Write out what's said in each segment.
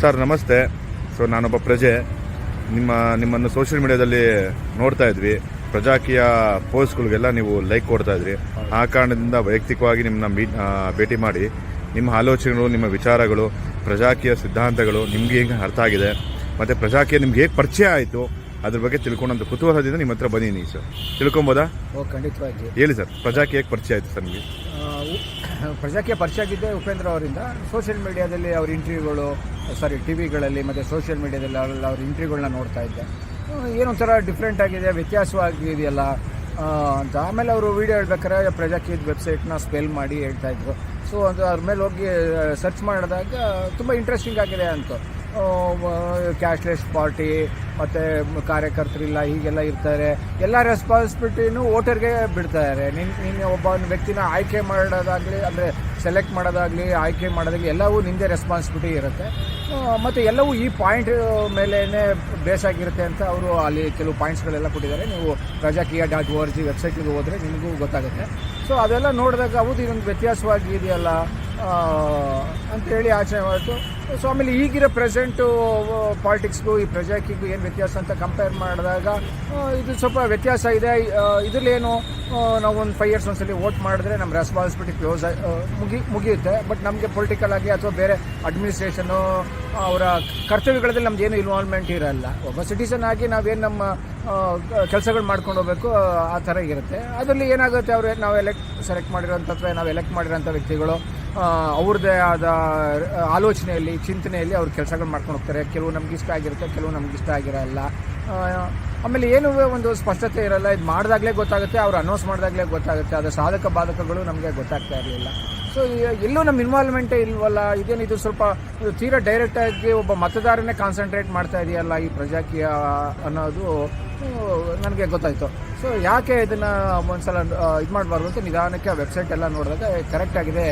Sir ನಮಸ್ತೆ. So ನಾನೊಬ್ಬ ಪ್ರಜೆ. ನಿಮ್ಮ ನಿಮ್ಮನ್ನು ಸೋಷಿಯಲ್ ಮೀಡಿಯಾದಲ್ಲಿ ನೋಡ್ತಾ ಇದ್ವಿ. ಪ್ರಜಾಕೀಯ ಪೋಸ್ಟ್ಗಳಿಗೆಲ್ಲ ನೀವು ಲೈಕ್ ಕೊಡ್ತಾ ಇದ್ರಿ. ಆ ಕಾರಣದಿಂದ ವೈಯಕ್ತಿಕವಾಗಿ ನಿಮ್ಮನ್ನ ಭೇಟಿ ಮಾಡಿ. ನಿಮ್ಮ ಆಲೋಚನೆಗಳು ನಿಮ್ಮ ವಿಚಾರಗಳು ಪ್ರಜಾಕೀಯ ಸಿದ್ಧಾಂತಗಳು ನಿಮ್ಗೆ ಹೇಗೆ ಅರ್ಥ ಆಗಿದೆ? ಮತ್ತು ಪ್ರಜಾಕೀಯ ನಿಮ್ಗೆ ಹೇಗೆ ಪರಿಚಯ ಆಯಿತು? ಅದ್ರ ಬಗ್ಗೆ ತಿಳ್ಕೊಂಡಂತ ಕುತೂಹಲದಿಂದ ನಿಮ್ಮ ಹತ್ರ ಬನ್ನಿ ಸರ್. ತಿಳ್ಕೊಬೋದಾ? ಖಂಡಿತವಾಗಿ. ಹೇಳಿ ಸರ್ ಪ್ರಜಾಕೀಯ ಹೇಗೆ ಪರಿಚಯ ಆಯಿತು ಸರ್ ನಿಮಗೆ? ಪ್ರಜಾಕೀಯ ಪರಿಚಯ ಆಗಿದ್ದೆ ಉಪೇಂದ್ರ ಅವರಿಂದ. ಸೋಷಿಯಲ್ ಮೀಡಿಯಾದಲ್ಲಿ ಅವ್ರ ಇಂಟರ್ವ್ಯೂಗಳು ಸಾರಿ ಟಿ ವಿಗಳಲ್ಲಿ ಮತ್ತು ಸೋಷಿಯಲ್ ಮೀಡಿಯಾದಲ್ಲಿ ಅವ್ರ ಇಂಟರ್ವ್ಯೂಗಳನ್ನ ನೋಡ್ತಾ ಇದ್ದೆ. ಏನೊಂಥರ ಡಿಫ್ರೆಂಟ್ ಆಗಿದೆ, ವ್ಯತ್ಯಾಸವಾಗಿದೆಯಲ್ಲ? ಅಂತ. ಆಮೇಲೆ ಅವರು ವೀಡಿಯೋ ಹೇಳ್ಬೇಕಾದ್ರೆ ಪ್ರಜಾಕೀಯದ ವೆಬ್ಸೈಟ್ನ ಸ್ಪೆಲ್ ಮಾಡಿ ಹೇಳ್ತಾ ಇದ್ರು. ಸೊ ಅದು ಅದ್ರ ಮೇಲೆ ಹೋಗಿ ಸರ್ಚ್ ಮಾಡಿದಾಗ ತುಂಬ ಇಂಟ್ರೆಸ್ಟಿಂಗ್ ಆಗಿದೆ ಅಂತ. ಕ್ಯಾಶ್ಲೆಸ್ ಪಾರ್ಟಿ ಮತ್ತು ಕಾರ್ಯಕರ್ತರಿಲ್ಲ, ಹೀಗೆಲ್ಲ ಇರ್ತಾರೆ. ಎಲ್ಲ ರೆಸ್ಪಾನ್ಸಿಬಿಲಿಟಿನೂ ವೋಟರ್ಗೆ ಬಿಡ್ತಾರೆ. ನಿನ್, ನಿನ್ನ ಒಬ್ಬ ವ್ಯಕ್ತಿನ ಆಯ್ಕೆ ಮಾಡೋದಾಗಲಿ, ಅಂದರೆ ಸೆಲೆಕ್ಟ್ ಮಾಡೋದಾಗಲಿ, ಆಯ್ಕೆ ಮಾಡೋದಾಗಲಿ, ಎಲ್ಲವೂ ನಿಮ್ಮದೇ ರೆಸ್ಪಾನ್ಸಿಬಿಲಿಟಿ ಇರುತ್ತೆ. ಮತ್ತು ಎಲ್ಲವೂ ಈ ಪಾಯಿಂಟ್ ಮೇಲೇ ಬೇಸ್ ಆಗಿರುತ್ತೆ ಅಂತ ಅವರು ಅಲ್ಲಿ ಕೆಲವು ಪಾಯಿಂಟ್ಸ್ಗಳೆಲ್ಲ ಕೊಟ್ಟಿದ್ದಾರೆ. ನೀವು Prajakiya dot O R G ವೆಬ್ಸೈಟ್ಗೆ ಹೋದರೆ ನಿಮಗೂ ಗೊತ್ತಾಗುತ್ತೆ. ಸೊ ಅದೆಲ್ಲ ನೋಡಿದಾಗ ಹೌದು, ಇದೊಂದು ವ್ಯತ್ಯಾಸವಾಗಿ ಇದೆಯಲ್ಲ. ಅಂತೇಳಿ ಆಚರಣೆ ಮಾಡಿತು. ಸೊ ಆಮೇಲೆ ಈಗಿರೋ ಪ್ರೆಸೆಂಟು ಪಾಲಿಟಿಕ್ಸ್ಗೂ, ಈ ಪ್ರಜಾಕಿಗೂ ಏನು ವ್ಯತ್ಯಾಸ ಅಂತ ಕಂಪೇರ್ ಮಾಡಿದಾಗ ಇದು ಸ್ವಲ್ಪ ವ್ಯತ್ಯಾಸ ಇದೆ. ಇದರಲ್ಲೇನು ನಾವು ಒಂದು ಫೈವ್ ಇಯರ್ಸ್ ಒಂದ್ಸಲಿ ವೋಟ್ ಮಾಡಿದ್ರೆ ನಮ್ಮ ರೆಸ್ಪಾನ್ಸಿಬಿಲಿಟಿ ಕ್ಲೋಸ್ ಮುಗಿ, ಮುಗಿಯುತ್ತೆ. ಬಟ್ ನಮಗೆ ಪೊಲಿಟಿಕಲ್ ಆಗಿ ಅಥವಾ ಬೇರೆ ಅಡ್ಮಿನಿಸ್ಟ್ರೇಷನು ಅವರ ಕರ್ತವ್ಯಗಳಲ್ಲಿ ನಮ್ದು ಏನು ಇನ್ವಾಲ್ವ್ಮೆಂಟ್ ಇರಲ್ಲ. ಒಬ್ಬ ಸಿಟಿಸನ್ ಆಗಿ ನಾವೇನು ನಮ್ಮ ಕೆಲಸಗಳು ಮಾಡ್ಕೊಂಡು ಹೋಗ್ಬೇಕು, ಆ ಥರ ಇರುತ್ತೆ. ಅದರಲ್ಲಿ ಏನಾಗುತ್ತೆ, ಅವರು, ನಾವು ಎಲೆಕ್ಟ್ ಸೆಲೆಕ್ಟ್ ಮಾಡಿರೋಂಥ ಅಥವಾ ನಾವು ಎಲೆಕ್ಟ್ ಮಾಡಿರೋಂಥ ವ್ಯಕ್ತಿಗಳು ಅವ್ರದ್ದೇ ಆದ ಆಲೋಚನೆಯಲ್ಲಿ, ಚಿಂತನೆಯಲ್ಲಿ ಅವ್ರು ಕೆಲಸಗಳು ಮಾಡ್ಕೊಂಡು ಹೋಗ್ತಾರೆ. ಕೆಲವು ನಮ್ಗೆ ಇಷ್ಟ ಆಗಿರುತ್ತೆ, ಕೆಲವು ನಮ್ಗೆ ಇಷ್ಟ ಆಗಿರಲ್ಲ. ಆಮೇಲೆ ಏನು ಒಂದು ಸ್ಪಷ್ಟತೆ ಇರಲ್ಲ. ಇದು ಮಾಡಿದಾಗಲೇ ಗೊತ್ತಾಗುತ್ತೆ, ಅವ್ರು ಅನೌನ್ಸ್ ಮಾಡಿದಾಗಲೇ ಗೊತ್ತಾಗುತ್ತೆ. ಅದರ ಸಾಧಕ ಬಾಧಕಗಳು ನಮಗೆ ಗೊತ್ತಾಗ್ತಾ ಇರಲಿಲ್ಲ. ಸೊ ಎಲ್ಲೂ ನಮ್ಮ ಇನ್ವಾಲ್ವ್ಮೆಂಟೇ ಇಲ್ವಲ್ಲ? ಸ್ವಲ್ಪ ಇದು ತೀರಾ ಡೈರೆಕ್ಟಾಗಿ ಒಬ್ಬ ಮತದಾರನೇ ಕಾನ್ಸಂಟ್ರೇಟ್ ಮಾಡ್ತಾ ಇದೆಯಲ್ಲ ಈ ಪ್ರಜಾಕೀಯ ಅನ್ನೋದು? ನನಗೆ ಗೊತ್ತಾಯಿತು. ಸೊ ಯಾಕೆ ಇದನ್ನು ಒಂದ್ಸಲ ಇದು ಮಾಡಬಾರ್ದು ಅಂತ ನಿಧಾನಕ್ಕೆ ವೆಬ್ಸೈಟ್ ಎಲ್ಲ ನೋಡಿದಾಗ ಕರೆಕ್ಟ್ ಆಗಿದೆ.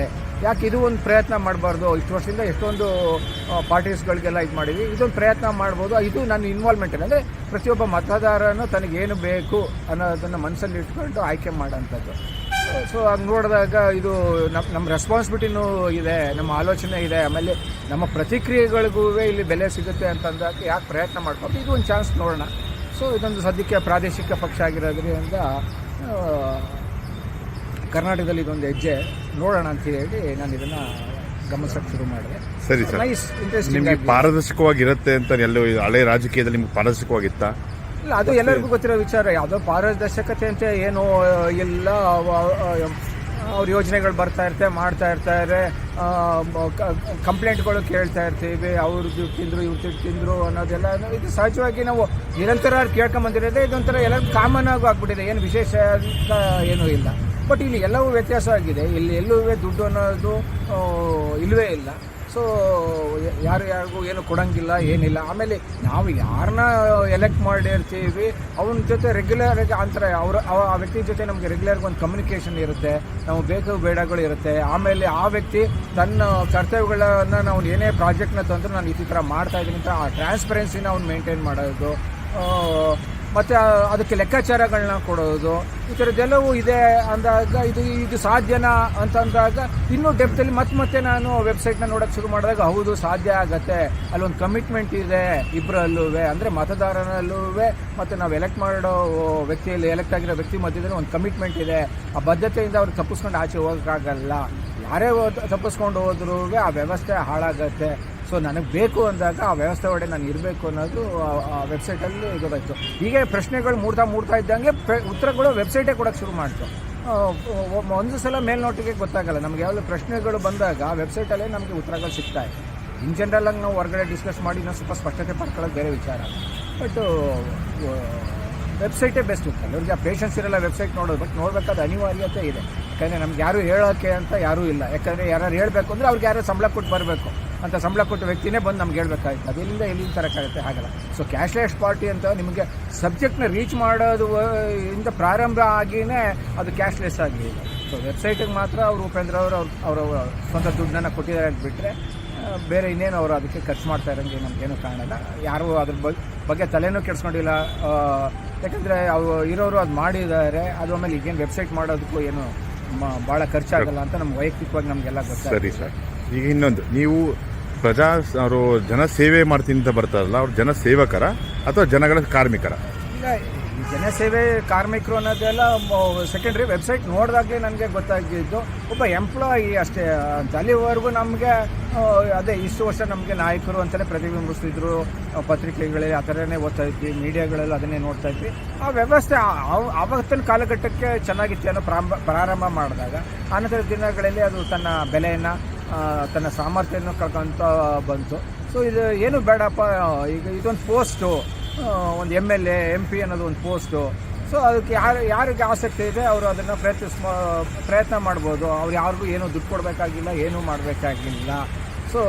ಯಾಕೆ ಇದು ಒಂದು ಪ್ರಯತ್ನ ಮಾಡಬಾರ್ದು? ಇಷ್ಟು ವರ್ಷದಿಂದ ಎಷ್ಟೊಂದು ಪಾರ್ಟೀಸ್ಗಳಿಗೆಲ್ಲ ಇದು ಮಾಡಿದ್ವಿ. ಇದೊಂದು ಪ್ರಯತ್ನ ಮಾಡ್ಬೋದು. ಇದು ನನ್ನ ಇನ್ವಾಲ್ವ್ಮೆಂಟ್ ಅಂದರೆ ಪ್ರತಿಯೊಬ್ಬ ಮತದಾರನು ತನಗೇನು ಬೇಕು ಅನ್ನೋದನ್ನು ಮನಸ್ಸಲ್ಲಿ ಇಟ್ಕೊಂಡು ಆಯ್ಕೆ ಮಾಡೋಂಥದ್ದು ಸೊ ಹಂಗೆ ನೋಡಿದಾಗ ಇದು ನಮ್ಮ ನಮ್ಮ ರೆಸ್ಪಾನ್ಸಿಬಿಲಿಟಿನೂ ಇದೆ ನಮ್ಮ ಆಲೋಚನೆ ಇದೆ ಆಮೇಲೆ ನಮ್ಮ ಪ್ರತಿಕ್ರಿಯೆಗಳಿಗೂ ಇಲ್ಲಿ ಬೆಲೆ ಸಿಗುತ್ತೆ ಅಂತಂದಾಗ ಯಾಕೆ ಪ್ರಯತ್ನ ಮಾಡ್ಕೊಂಡು ಇದು ಒಂದು ಚಾನ್ಸ್ ನೋಡೋಣ. ಸೊ ಇದೊಂದು ಸದ್ಯಕ್ಕೆ ಪ್ರಾದೇಶಿಕ ಪಕ್ಷ ಆಗಿರೋದ್ರಿಂದ ಕರ್ನಾಟಕದಲ್ಲಿ ಇದೊಂದು ಹೆಜ್ಜೆ ನೋಡೋಣ ಅಂತ ಹೇಳಿ ನಾನು ಇದನ್ನು ಗಮನಿಸೋಕ್ಕೆ ಶುರು ಮಾಡಿದೆ. ಸರಿ ಸರ್. ನಿಮಗೆ ಪಾರದರ್ಶಕವಾಗಿರುತ್ತೆ ಅಂತ ಎಲ್ಲೋ ಹಳೆ ರಾಜಕೀಯದಲ್ಲಿ ನಿಮ್ಗೆ ಪಾರದರ್ಶಕವಾಗಿತ್ತಾ? ಇಲ್ಲ ಅದು ಎಲ್ಲರಿಗೂ ಗೊತ್ತಿರೋ ವಿಚಾರ ಯಾವುದೋ ಪಾರದರ್ಶಕತೆ ಅಂತ ಏನು ಎಲ್ಲ ಅವ್ರ ಯೋಜನೆಗಳು ಬರ್ತಾ ಇರ್ತವೆ ಮಾಡ್ತಾ ಇರ್ತಾರೆ ಕಂಪ್ಲೇಂಟ್ಗಳು ಕೇಳ್ತಾ ಇರ್ತೀವಿ ಅವ್ರದ್ದು ತಿಂದರು ಇವ್ರು ತಿಂದರು ಅನ್ನೋದೆಲ್ಲ ಇದು ಸಹಜವಾಗಿ ನಾವು ನಿರಂತರ ಕೇಳ್ಕೊಂಬಂದಿರೋದೇ ಇದೊಂಥರ ಎಲ್ಲ ಕಾಮನ್ ಆಗಿ ಆಗ್ಬಿಟ್ಟಿದೆ ಏನು ವಿಶೇಷ ಅಂತ ಏನೂ ಇಲ್ಲ. ಬಟ್ ಇಲ್ಲಿ ಎಲ್ಲವೂ ವ್ಯತ್ಯಾಸ ಆಗಿದೆ ಇಲ್ಲಿ ಎಲ್ಲೂ ದುಡ್ಡು ಅನ್ನೋದು ಇಲ್ಲವೇ ಇಲ್ಲ. ಸೊ ಯಾರು ಯಾರಿಗೂ ಏನು ಕೊಡಂಗಿಲ್ಲ, ಏನಿಲ್ಲ. ಆಮೇಲೆ ನಾವು ಯಾರನ್ನ ಎಲೆಕ್ಟ್ ಮಾಡಿರ್ತೀವಿ, ಅವನ ಜೊತೆ ರೆಗ್ಯುಲರ್ ಆಗಿ ಅಂತಾರೆ, ಅವ್ರ ಆ ವ್ಯಕ್ತಿ ಜೊತೆ ನಮಗೆ ರೆಗ್ಯುಲರ್ಗೆ ಒಂದು ಕಮ್ಯುನಿಕೇಷನ್ ಇರುತ್ತೆ, ನಾವು ಬೇಕು ಬೇಡಗಳು ಇರುತ್ತೆ. ಆಮೇಲೆ ಆ ವ್ಯಕ್ತಿ ತನ್ನ ಕರ್ತವ್ಯಗಳನ್ನು ನಾವು ಏನೇ ಪ್ರಾಜೆಕ್ಟ್ನ ತಂದರೂ ನಾನು ಈ ಥರ ಮಾಡ್ತಾ ಇದ್ದೀನಿ ಅಂತ ಆ ಟ್ರಾನ್ಸ್ಪರೆನ್ಸಿನ ಅವ್ನು ಮೇಂಟೈನ್ ಮಾಡೋದು. ಮತ್ತೆ ಅದಕ್ಕೆ ಲೆಕ್ಕಾಚಾರಗಳನ್ನ ಕೊಡೋದು. ಈ ಥರದ್ದೆಲ್ಲವೂ ಇದೆ ಅಂದಾಗ ಇದು ಇದು ಸಾಧ್ಯನಾ ಅಂತಂದಾಗ ಇನ್ನೂ ಡೆಪ್ತಲ್ಲಿ ಮತ್ತೆ ಮತ್ತೆ ನಾನು ವೆಬ್ಸೈಟ್ನ ನೋಡೋಕೆ ಶುರು ಮಾಡಿದಾಗ ಹೌದು ಸಾಧ್ಯ ಆಗತ್ತೆ. ಅಲ್ಲೊಂದು ಕಮಿಟ್ಮೆಂಟ್ ಇದೆ ಇಬ್ಬರಲ್ಲೂ ಅಂದರೆ ಮತದಾರನಲ್ಲೂ ಮತ್ತು ನಾವು ಎಲೆಕ್ಟ್ ಮಾಡೋ ವ್ಯಕ್ತಿಯಲ್ಲಿ ಎಲೆಕ್ಟ್ ಆಗಿರೋ ವ್ಯಕ್ತಿ ಮಧ್ಯದಲ್ಲಿ ಒಂದು ಕಮಿಟ್ಮೆಂಟ್ ಇದೆ. ಆ ಬದ್ಧತೆಯಿಂದ ಅವ್ರು ತಪ್ಪಿಸ್ಕೊಂಡು ಆಚೆ ಹೋಗೋಕ್ಕಾಗಲ್ಲ. ಯಾರೇ ತಪ್ಪಿಸ್ಕೊಂಡು ಹೋದ್ರೂ ಆ ವ್ಯವಸ್ಥೆ ಹಾಳಾಗತ್ತೆ. ಸೊ ನನಗೆ ಬೇಕು ಅಂದಾಗ ಆ ವ್ಯವಸ್ಥೆ ಒಡೆ ನಾನು ಇರಬೇಕು ಅನ್ನೋದು ಆ- ವೆಬ್ಸೈಟಲ್ಲಿ ಗೊತ್ತಾಯಿತು. ಹೀಗೆ ಪ್ರಶ್ನೆಗಳು ಮೂಡ್ತಾ ಮೂಡ್ತಾ ಇದ್ದಂಗೆ ಉತ್ತರಗಳು ವೆಬ್ಸೈಟೇ ಕೊಡೋಕ್ಕೆ ಶುರು ಮಾಡ್ತು. ಒಂದು ಸಲ ಮೇಲ್ನೋಟಿಗೆ ಗೊತ್ತಾಗಲ್ಲ. ನಮಗೆ ಯಾವ್ದು ಪ್ರಶ್ನೆಗಳು ಬಂದಾಗ ಆ ವೆಬ್ಸೈಟಲ್ಲೇ ನಮಗೆ ಉತ್ತರಗಳು ಸಿಗ್ತಾ ಇದೆ ಇನ್ ಜನರಲ್ ಆಗಿ ನಾವು ಹೊರಗಡೆ ಡಿಸ್ಕಸ್ ಮಾಡಿ ಇನ್ನೂ ಸ್ವಲ್ಪ ಸ್ಪಷ್ಟತೆ ಪಡ್ಕೊಳ್ಳೋದು ಬೇರೆ ವಿಚಾರ. ಬಟ್ ವೆಬ್ಸೈಟೇ ಬೆಸ್ಟ್ ಇರ್ತಲ್ಲ ಅವ್ರಿಗೆ ಆ ಪೇಷನ್ಸ್ ಇರಲ್ಲ ವೆಬ್ಸೈಟ್ ನೋಡೋದು. ಬಟ್ ನೋಡಬೇಕಾದ ಅನಿವಾರ್ಯತೆ ಇದೆ. ಯಾಕಂದರೆ ನಮ್ಗೆ ಯಾರು ಹೇಳೋಕ್ಕೆ ಅಂತ ಯಾರೂ ಇಲ್ಲ. ಯಾಕಂದರೆ ಯಾರು ಹೇಳಬೇಕು ಅಂದರೆ ಅವ್ರಿಗೆ ಯಾರೋ ಸಂಬಳ ಕೊಟ್ಟು ಬರಬೇಕು. ಅಂತ ಸಂಬಳ ಕೊಟ್ಟ ವ್ಯಕ್ತಿನೇ ಬಂದು ನಮ್ಗೆ ಹೇಳ್ಬೇಕಾಗಿತ್ತು ಅದೆಲ್ಲ ಎಲ್ಲಿಂದ ತರಕ್ಕಾಗುತ್ತೆ ಹಾಗಲ್ಲ. ಸೊ ಕ್ಯಾಶ್ಲೆಸ್ ಪಾರ್ಟಿ ಅಂತ ನಿಮಗೆ ಸಬ್ಜೆಕ್ಟ್ನ ರೀಚ್ ಮಾಡೋದು ಇಂದ ಪ್ರಾರಂಭ ಆಗಿನೇ ಅದು ಕ್ಯಾಶ್ಲೆಸ್ ಆಗಿದೆ ಸೊ ವೆಬ್ಸೈಟಿಗೆ ಮಾತ್ರ ಅವರು ಉಪೇಂದ್ರ ಅವರು, ಅವ್ರ, ಅವರ ಸ್ವಂತ ದುಡ್ಡನ್ನು ಕೊಟ್ಟಿದ್ದಾರೆ ಅಂತ ಬಿಟ್ಟರೆ ಬೇರೆ ಇನ್ನೇನು ಅವರು ಅದಕ್ಕೆ ಖರ್ಚು ಮಾಡ್ತಾ ಇರೋಂಗೆ ನಮಗೇನು ಕಾಣಲ್ಲ. ಯಾರು ಅದ್ರ ಬಗ್ಗೆ ತಲೆನೂ ಕೆಡಿಸ್ಕೊಂಡಿಲ್ಲ. ಯಾಕಂದರೆ ಅವರು ಇರೋರು ಅದು ಮಾಡಿದ್ದಾರೆ. ಅದು ಆಮೇಲೆ ಈಗೇನು ವೆಬ್ಸೈಟ್ ಮಾಡೋದಕ್ಕೂ ಏನು ಭಾಳ ಖರ್ಚಾಗಲ್ಲ ಅಂತ ನಮ್ಗೆ ವೈಯಕ್ತಿಕವಾಗಿ ನಮಗೆಲ್ಲ ಸರಿ ಗೊತ್ತಾಗ್ತದೆ ಸರ್. ಈಗ ಇನ್ನೊಂದು. ನೀವು ಪ್ರಜಾ ಅವರು ಜನ ಸೇವೆ ಮಾಡ್ತೀನಿ ಅಂತ ಬರ್ತಾರಲ್ಲ, ಅವ್ರು ಜನ ಸೇವಕರ ಅಥವಾ ಜನಗಳ ಕಾರ್ಮಿಕರ? ಜನ ಸೇವೆ ಕಾರ್ಮಿಕರು ಅನ್ನೋದೆಲ್ಲ ಸೆಕೆಂಡ್ರಿ ವೆಬ್ಸೈಟ್ ನೋಡಿದಾಗಲೇ ನನಗೆ ಗೊತ್ತಾಗಿದ್ದು. ಒಬ್ಬ ಎಂಪ್ಲಾಯಿ ಅಷ್ಟೇ ಅಂತ ಅಲ್ಲಿವರೆಗೂ ನಮಗೆ ಅದೇ ಇಷ್ಟು ವರ್ಷ ನಮಗೆ ನಾಯಕರು ಅಂತಲೇ ಪ್ರತಿಬಿಂಬಿಸ್ತಿದ್ರು. ಪತ್ರಿಕೆಗಳಲ್ಲಿ ಆ ಥರನೇ ಓದ್ತಾ ಇದ್ವಿ ಮೀಡಿಯಾಗಳೆಲ್ಲ ಅದನ್ನೇ ನೋಡ್ತಾ ಇದ್ವಿ. ಆ ವ್ಯವಸ್ಥೆ ಆವತ್ತಿನ ಕಾಲಘಟ್ಟಕ್ಕೆ ಚೆನ್ನಾಗಿತ್ತು ಅನ್ನೋ ಪ್ರಾರಂಭ ಪ್ರಾರಂಭ ಮಾಡಿದಾಗ. ಆನಂತರ ದಿನಗಳಲ್ಲಿ ಅದು ತನ್ನ ಬೆಲೆಯನ್ನು ತನ್ನ ಸಾಮರ್ಥ್ಯವನ್ನು ಕಳ್ಕೊಂತ ಬಂತು. ಸೊ ಇದು ಏನು ಬೇಡಪ್ಪ ಈಗ ಇದೊಂದು ಪೋಸ್ಟು ಒಂದು M L A M P ಅನ್ನೋದು ಒಂದು ಪೋಸ್ಟು ಸೊ ಅದಕ್ಕೆ ಯಾರು, ಯಾರಿಗೆ ಆಸಕ್ತಿ ಇದೆ, ಅವರು ಅದನ್ನು ಪ್ರಯತ್ನಿಸ್ ಪ್ರಯತ್ನ ಮಾಡ್ಬೋದು. ಅವ್ರು ಯಾರಿಗೂ ಏನೂ ದುಡ್ಡು ಕೊಡಬೇಕಾಗಿಲ್ಲ, ಏನೂ ಮಾಡಬೇಕಾಗಿಲ್ಲ. ಸೊ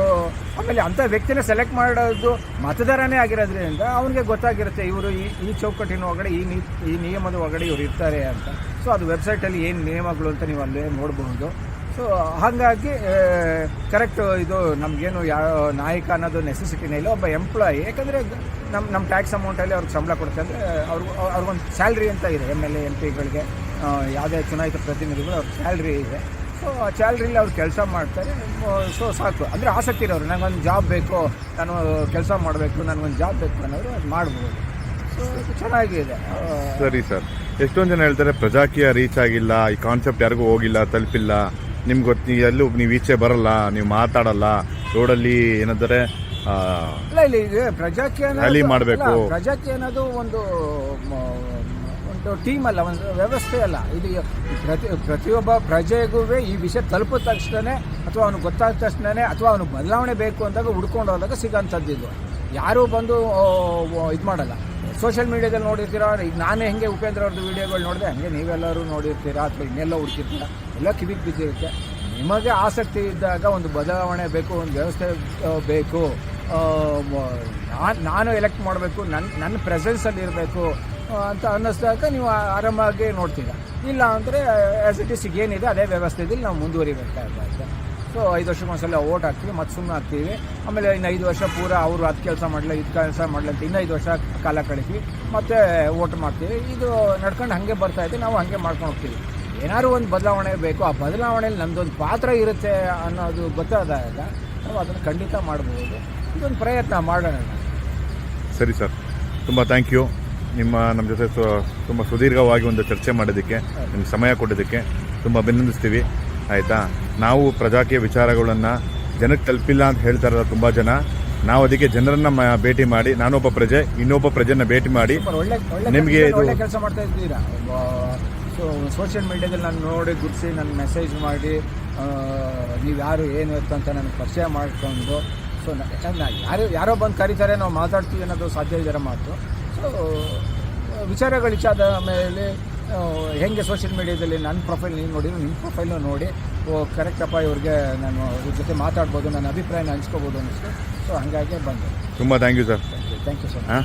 ಆಮೇಲೆ ಅಂಥ ವ್ಯಕ್ತಿನ ಸೆಲೆಕ್ಟ್ ಮಾಡೋದು ಮತದಾರನೇ ಆಗಿರೋದ್ರಿಂದ ಅವನಿಗೆ ಗೊತ್ತಾಗಿರುತ್ತೆ, ಇವರು ಈ ಈ ಚೌಕಟ್ಟಿನ ಒಳಗಡೆ, ಈ ನೀ, ಈ ನಿಯಮದ ಒಳಗಡೆ ಇವ್ರು ಇರ್ತಾರೆ ಅಂತ. ಸೊ ಅದು ವೆಬ್ಸೈಟಲ್ಲಿ ಏನು ನಿಯಮಗಳು ಅಂತ ನೀವು ಅಲ್ಲೇ ನೋಡಬಹುದು ಸೊ ಹಾಗಾಗಿ ಕರೆಕ್ಟ್ ಇದು ನಮಗೇನು ಯಾವ ನಾಯಕ ಅನ್ನೋದು ನೆಸೆಸಿಟಿನೇ ಇಲ್ಲ. ಒಬ್ಬ ಎಂಪ್ಲಾಯಿ ಯಾಕಂದರೆ ನಮ್ಮ ನಮ್ಮ ಟ್ಯಾಕ್ಸ್ ಅಮೌಂಟಲ್ಲಿ ಅವ್ರಿಗೆ ಸಂಬಳ ಕೊಡುತ್ತೆ ಅಂದರೆ ಅವ್ರಿಗೆ ಅವ್ರಿಗೊಂದು ಸ್ಯಾಲ್ರಿ ಅಂತ ಇದೆ. ಎಂ ಎಲ್ ಎ ಎಂ ಪಿಗಳಿಗೆ ಯಾವುದೇ ಚುನಾಯಿತ ಪ್ರತಿನಿಧಿಗಳು ಅವ್ರ ಸ್ಯಾಲ್ರಿ ಇದೆ. ಸೊ ಆ ಸ್ಯಾಲ್ರಿಲಿ ಅವ್ರು ಕೆಲಸ ಮಾಡ್ತಾರೆ. ಸೊ ಸಾಕು. ಅಂದರೆ ಆಸಕ್ತಿ ಇರೋರು. ನನಗೊಂದು ಜಾಬ್ ಬೇಕು. ನಾನು ಕೆಲಸ ಮಾಡಬೇಕು. ನನಗೊಂದು ಜಾಬ್ ಬೇಕು ಅನ್ನೋರು ಅದು ಮಾಡ್ಬೋದು. ಸೊ ಚೆನ್ನಾಗಿದೆ. ಸರಿ ಸರ್. ಎಷ್ಟೊಂದು ಜನ ಹೇಳ್ತಾರೆ, ಪ್ರಜಾಕೀಯ ರೀಚ್ ಆಗಿಲ್ಲ. ಈ ಕಾನ್ಸೆಪ್ಟ್ ಯಾರಿಗೂ ಹೋಗಿಲ್ಲ, ತಲುಪಿಲ್ಲ. ನಿಮ್ಗೆ ಗೊತ್ತು ಎಲ್ಲೂ ನೀವು ಈಚೆ ಬರಲ್ಲ ನೀವು ಮಾತಾಡಲ್ಲ ರೋಡಲ್ಲಿ ಏನಂದರೆ ಆ, ಇಲ್ಲ ಪ್ರಜಾಕ್ಕೆ ಇದು ಪ್ರಜಾಕೀಯ ಅನ್ನೋದು- Rally ಪ್ರಜಾಕೀಯ ಅನ್ನೋದು ಒಂದು ಒಂದು ಟೀಮ್ ಅಲ್ಲ ಒಂದು ವ್ಯವಸ್ಥೆ ಅಲ್ಲ. ಇದು ಪ್ರತಿ ಪ್ರತಿಯೊಬ್ಬ ಪ್ರಜೆಗೂ ಈ ವಿಷಯ ತಲುಪಿದ ತಕ್ಷಣನೇ ಅಥವಾ ಅವನು ಗೊತ್ತಾದ ತಕ್ಷಣನೇ ಅಥವಾ ಅವನು ಬದಲಾವಣೆ ಬೇಕು ಅಂದಾಗ ಹುಡ್ಕೊಂಡು ಹೋದಾಗ ಸಿಗೋಂಥದ್ದು ಇದು. ಯಾರೂ ಬಂದು ಇದು ಮಾಡಲ್ಲ. ಸೋಷಿಯಲ್ ಮೀಡಿಯಾದಲ್ಲಿ ನೋಡಿರ್ತೀರ? ಈಗ ನಾನೇ ಹೆಂಗೆ ಉಪೇಂದ್ರ ಅವ್ರದ್ದು ವೀಡಿಯೋಗಳು ನೋಡಿದೆ, ಹಂಗೆ ನೀವೆಲ್ಲರೂ ನೋಡಿರ್ತೀರಾ ಅಥವಾ ಇನ್ನೆಲ್ಲ ಹುಡುಕಿರ್ತೀರ? ಎಲ್ಲ ಕಿವಿಗೆ ಬಿದ್ದಿರುತ್ತೆ. ನಿಮಗೆ ಆಸಕ್ತಿ ಇದ್ದಾಗ ಒಂದು ಬದಲಾವಣೆ ಬೇಕು, ಒಂದು ವ್ಯವಸ್ಥೆ ಬೇಕು. ನಾನು ನಾನು ಎಲೆಕ್ಟ್ ಮಾಡಬೇಕು ನನ್ನ ನನ್ನ ಪ್ರೆಸೆನ್ಸಲ್ಲಿ ಇರಬೇಕು ಅಂತ ಅನ್ನಿಸ್ದಾಗ ನೀವು ಆರಾಮಾಗಿ ನೋಡ್ತೀರಾ. ಇಲ್ಲ ಅಂದರೆ ಆ್ಯಸ್ ಇಟ್ ಇಸ್ ಏನಿದೆ ಅದೇ ವ್ಯವಸ್ಥೆಯಲ್ಲಿ ನಾವು ಮುಂದುವರಿಬೇಕಾಗುತ್ತೆ ಸೊ ಐದು ವರ್ಷಕ್ಕೆ ಒಂದ್ಸಲ ಓಟ್ ಹಾಕ್ತೀವಿ ಮತ್ತೆ ಸುಮ್ಮನೆ ಹಾಕ್ತೀವಿ. ಆಮೇಲೆ ಇನ್ನು ಐದು ವರ್ಷ ಪೂರ ಅವರು ಅದು ಕೆಲಸ ಮಾಡಲಿ ಇದು ಕೆಲಸ ಮಾಡಲಿ ಅಂತ ಐದು ವರ್ಷ ಕಾಲ ಕಳಿತೀವಿ ಮತ್ತೆ ಓಟ್ ಮಾಡ್ತೀವಿ. ಇದು ನಡ್ಕೊಂಡು ಹಾಗೆ ಬರ್ತಾ ಇದೆ ನಾವು ಹಾಗೆ ಮಾಡ್ಕೊಂಡು ಹೋಗ್ತೀವಿ. ಏನಾದ್ರು ಒಂದು ಬದಲಾವಣೆ ಬೇಕು ಆ ಬದಲಾವಣೆಯಲ್ಲಿ ನಮ್ಮದೊಂದು ಪಾತ್ರ ಇರುತ್ತೆ ಅನ್ನೋದು ಗೊತ್ತಾದಾಗ ನಾವು ಅದನ್ನು ಖಂಡಿತ ಮಾಡಬಹುದು ಇದೊಂದು ಪ್ರಯತ್ನ ಮಾಡೋಣ. ಸರಿ ಸರ್. ತುಂಬ ಥ್ಯಾಂಕ್ ಯು ನಿಮ್ಮ ನಮ್ಮ ಜೊತೆ ಸು- ತುಂಬ ಸುದೀರ್ಘವಾಗಿ ಒಂದು ಚರ್ಚೆ ಮಾಡೋದಕ್ಕೆ ನಿಮ್ಗೆ ಸಮಯ ಕೊಡೋದಕ್ಕೆ ತುಂಬ ಅಭಿನಂದಿಸ್ತೀವಿ. ಆಯಿತಾ? ನಾವು ಪ್ರಜಾಕೀಯ ವಿಚಾರಗಳನ್ನು ಜನಕ್ಕೆ ತಲುಪಿಲ್ಲ ಅಂತ ಹೇಳ್ತಾರಲ್ಲ ತುಂಬ ಜನ. ನಾವು ಅದಕ್ಕೆ ಜನರನ್ನ ಭೇಟಿ ಮಾಡಿ ನಾನೊಬ್ಬ ಪ್ರಜೆ ಇನ್ನೊಬ್ಬ ಪ್ರಜೆನ ಭೇಟಿ ಮಾಡಿ ನಿಮಗೆ ಇದು- ಕೆಲಸ ಮಾಡ್ತಾ ಇದ್ದೀರಾ? ಸೊ ಸೋಷಿಯಲ್ ಮೀಡಿಯಾದಲ್ಲಿ ನಾನು ನೋಡಿ ಗುರ್ಸಿ ನನ್ನ ಮೆಸೇಜ್ ಮಾಡಿ ನೀವು ಯಾರು ಏನು ಇತ್ತು ಅಂತ ನನಗೆ ಪರಿಚಯ ಮಾಡಿಕೊಂಡು ಸೊ ಯಾರು ಯಾರೋ ಬಂದು ಕರೀತಾರೆ ನಾವು ಮಾತಾಡ್ತೀವಿ ಅನ್ನೋದು ಸಾಧ್ಯ ಇದರ ಮಾತು. ಸೊ ವಿಚಾರಗಳು ಇಚ್ಛಾದ ಮೇಲೆ ಹೆಂಗೆ ಸೋಷಿಯಲ್ ಮೀಡಿಯಾದಲ್ಲಿ ನನ್ನ ಪ್ರೊಫೈಲ್ ನೀವು ನೋಡಿ ನಿಮ್ಮ ಪ್ರೊಫೈಲ್ನು ನೋಡಿ. ಓ ಕರೆಕ್ಟಪ್ಪ ಇವ್ರಿಗೆ ನಾನು ಇವ್ರ ಜೊತೆ ಮಾತಾಡ್ಬೋದು ನನ್ನ ಅಭಿಪ್ರಾಯನ ಹಂಚ್ಕೋಬೋದು ಅನಿಸ್ತು ಸೊ ಹಾಗಾಗಿ ಬಂದೆ. ತುಂಬ thank you sir thank you sir much ಹಾಂ?